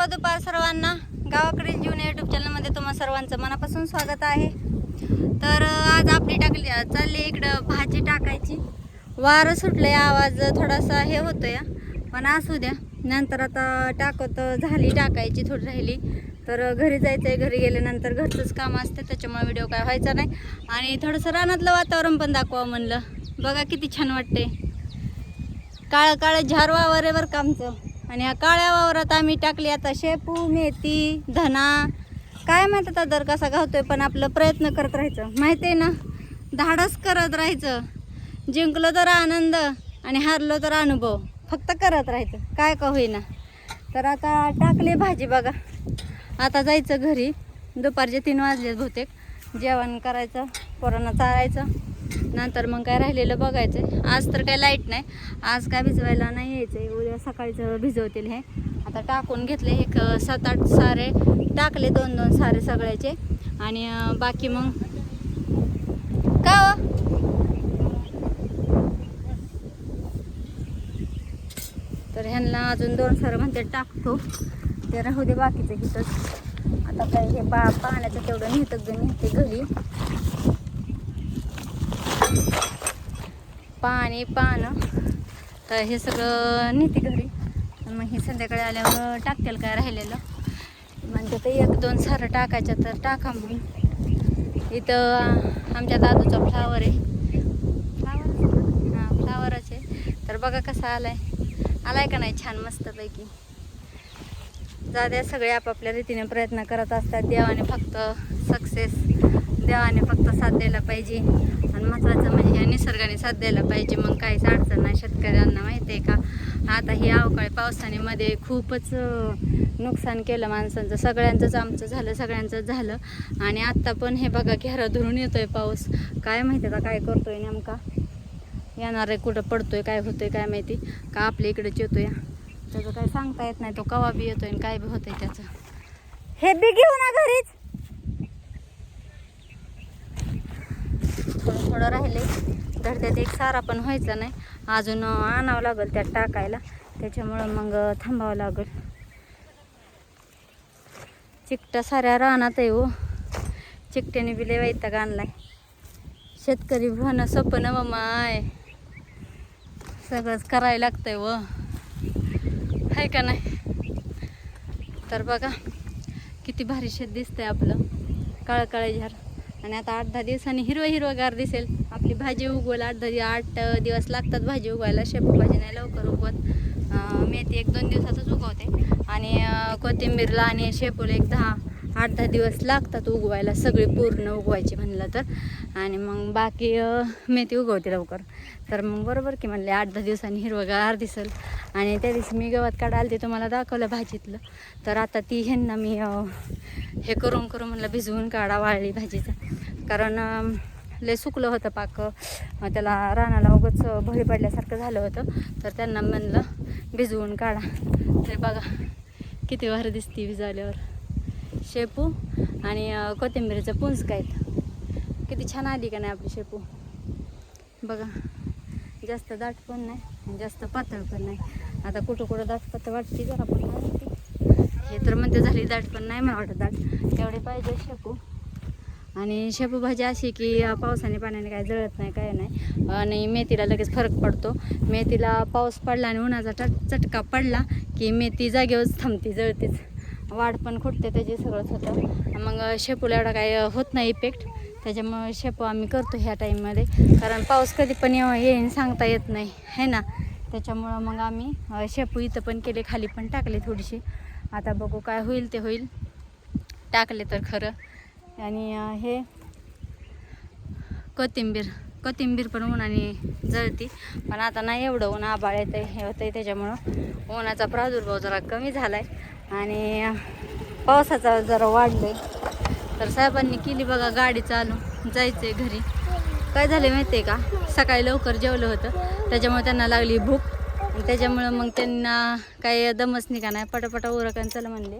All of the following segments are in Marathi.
शुभ दुपार सर्वांना. गावाकडील जीवन यूट्यूब चॅनलमध्ये तुम्हा सर्वांचं मनापासून स्वागत आहे. तर आज आपली टाकली चालली इकडं भाजी टाकायची. वारं सुटलंय आवाज थोडासा हे होतोय. पण असू द्या. नंतर आता टाकत झाली टाकायची थोडी राहिली. तर घरी जायचं आहे घरी गेल्यानंतर घरचंच काम असते त्याच्यामुळे व्हिडिओ काय व्हायचा नाही. आणि थोडंसं रानातलं वातावरण पण दाखवा म्हणलं. बघा किती छान वाटते काळं काळं झार वावर आहे बरं का आमचं. आणि या काळ्या वावरात आम्ही टाकली आता शेपू मेथी धना. काय माहीत आता दर कसा गावतोय पण आपलं प्रयत्न करत राहायचं. माहिती आहे ना? धाडस करत राहायचं. जिंकलो तर आनंद आणि हारलो तर अनुभव. फक्त करत राहायचं. काय का होईना. तर आता टाकले भाजी बघा. आता जायचं घरी. दुपारचे तीन वाजले बहुतेक. जेवण करायचं पोरांना चारायचं. नंतर मग काय राहिलेलं बघायचं आज तर काय लाइट नाही. आज काय भिजवायला नाही यायचं उद्या सकाळचं भिजवतील हे. आता टाकून घेतले एक सात आठ सारे. टाकले दोन दोन सारे सगळ्याचे. आणि बाकी मग? का हो? तर ह्यांना अजून दोन सारं म्हणते टाकतो. ते राहू दे बाकीचं इथंच. आता काय हे बा पाण्याचं तेवढं नेतं नेते घरी. पाणी पानं. तर हे सगळं नेते घरी. मग हे संध्याकाळी आल्यावर टाकतील काय राहिलेलं. म्हणजे ते एक दोन सारं टाकायचं तर टाका मग इथं आमच्या दादूचा फ्लावर आहे. फ्लावर हां फ्लावरच आहे. तर बघा कसा आलाय. आलाय का नाही? छान मस्तपैकी. जाद्या सगळे आपापल्या रीतीने प्रयत्न करत असतात. देवाने फक्त सक्सेस देवाने फक्त साथ द्यायला पाहिजे. पण महत्त्वाचं म्हणजे ह्या निसर्गाने साथ द्यायला पाहिजे. मग काहीच अडचण नाही शेतकऱ्यांना माहिती आहे का? आता ही अवकाळी पावसाने मध्ये खूपच नुकसान केलं माणसांचं. सगळ्यांचंच आमचं झालं सगळ्यांचंच झालं. आणि आत्ता पण हे बघा घेरा धरून येतोय पाऊस. काय माहिती का काय करतोय नेमका? येणार आहे कुठं पडतोय काय होतोय काय माहिती? का आपल्या इकडेच येतोय त्याचं काही सांगता येत नाही. तो कवा बी येतोय आणि काय बी होतंय त्याचं. हे बी घेऊ ना घरीच? थोडं राहिले. तर त्यात एक सारा पण व्हायचा नाही. अजून आणावं लागेल त्यात टाकायला. त्याच्यामुळं मग थांबावं लागेल. चिकटा साऱ्या रानात आहे हो. चिकट्याने बी वैताग आणलाय. शेतकरी भन सोपं न माय. सगळंच करायला लागतंय व. आहे का नाही? तर बघा किती भारी शेत दिसतंय आपलं. काळं काळे झार आणि आता आठ दहा दिवसांनी हिरवं हिरवगार दिसेल. आपली भाजी उगवायला आठ दहा आठ दिवस लागतात भाजी उगवायला. शेपू भाजी नाही लवकर उगवत. मेथी एक दोन दिवसातच उगवते. आणि कोथिंबीरला आणि शेपूला एक दहा आठ दहा दिवस लागतात उगवायला. सगळी पूर्ण उगवायची म्हणलं तर. आणि मग बाकी मेथी उगवते लवकर. तर मग बरोबर की म्हणले आठ दहा दिवसांनी हिरवगार दिसेल. आणि त्या दिवशी मी गवत काढायला ते तुम्हाला दाखवलं भाजीतलं. तर आता ती ह्यांना मी हे करून करून म्हणलं भिजवून काढा वाळली भाजीचं. कारण लय सुकलं होतं पाक. त्याला रानाला उगच भळी पडल्यासारखं झालं होतं. तर त्यांना म्हणलं भिजवून काढा. तर बघा किती भारी दिसते भिजवल्यावर. शेपू आणि कोथिंबीरचं कोथिंबीरीचं पुंज काय किती छान आली का नाही आपली शेपू? बघा जास्त दाट पण नाही आणि जास्त पातळ पण नाही. आता कुठं कुठं दाट पातळ वाटते जरा पण नाही. हे तर म्हणते झाली दाट पण नाही मला वाटत दाट. तेवढे पाहिजे शेपू. आणि शेपू भाजी अशी की पावसाने पाण्याने काय जळत नाही काय नाही. आणि मेथीला लगेच फरक पडतो. मेथीला पाऊस पडला आणि उन्हाचा टट चटका पडला की मेथी जागेवरच थांबते जळतेच. वाढ पण खुटते त्याची सगळंच होतं. मग शेपूला एवढा काय होत नाही इफेक्ट त्याच्यामुळे शेपू आम्ही करतो ह्या टाईममध्ये. कारण पाऊस कधी पण येईन सांगता येत नाही. है ना? त्याच्यामुळं मग आम्ही शेपू इथं पण केले खाली पण टाकले थोडीशी. आता बघू काय होईल ते होईल. टाकले तर खरं. आणि हे कोथिंबीर. कोथिंबीर पण उन्हाने जळती. पण आता नाही एवढं ऊन आबाळ येतं हे होतं आहे त्याच्यामुळं. उन्हाचा प्रादुर्भाव जरा कमी झाला आहे आणि पावसाचा जरा वाढलं आहे तर साहेबांनी केली बघा गाडी चालू. जायचं आहे घरी. काय झालं माहिती आहे का? सकाळी लवकर जेवलं होतं. त्याच्यामुळे त्यांना लागली भूक. त्याच्यामुळं मग त्यांना काही दमच निघा नाही. पटापटा उरकन चला म्हणले.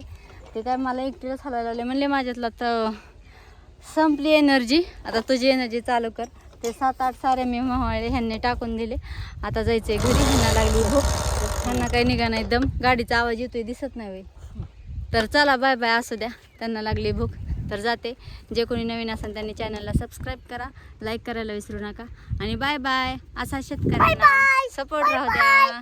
ते काय मला एकटीलाच हलायला लागले म्हणले माझ्यातला तर संपली एनर्जी. आता तुझी एनर्जी चालू कर. ते सात आठ सारे मी मावळे ह्यांनी टाकून दिले. आता जायचंय घरी. ह्यांना लागली भूक. ह्यांना काही निघा नाही दम. गाडीचा आवाज येतोय दिसत नाही तर चला बाय बाय. असू द्या. त्यांना लागली भूक. तर जाते. जे कोणी नवीन असेल त्यांनी चॅनलला सबस्क्राईब करा लाईक करायला विसरू नका. आणि बाय बाय असा शेतकऱ्यांना सपोर्ट राहू द्या.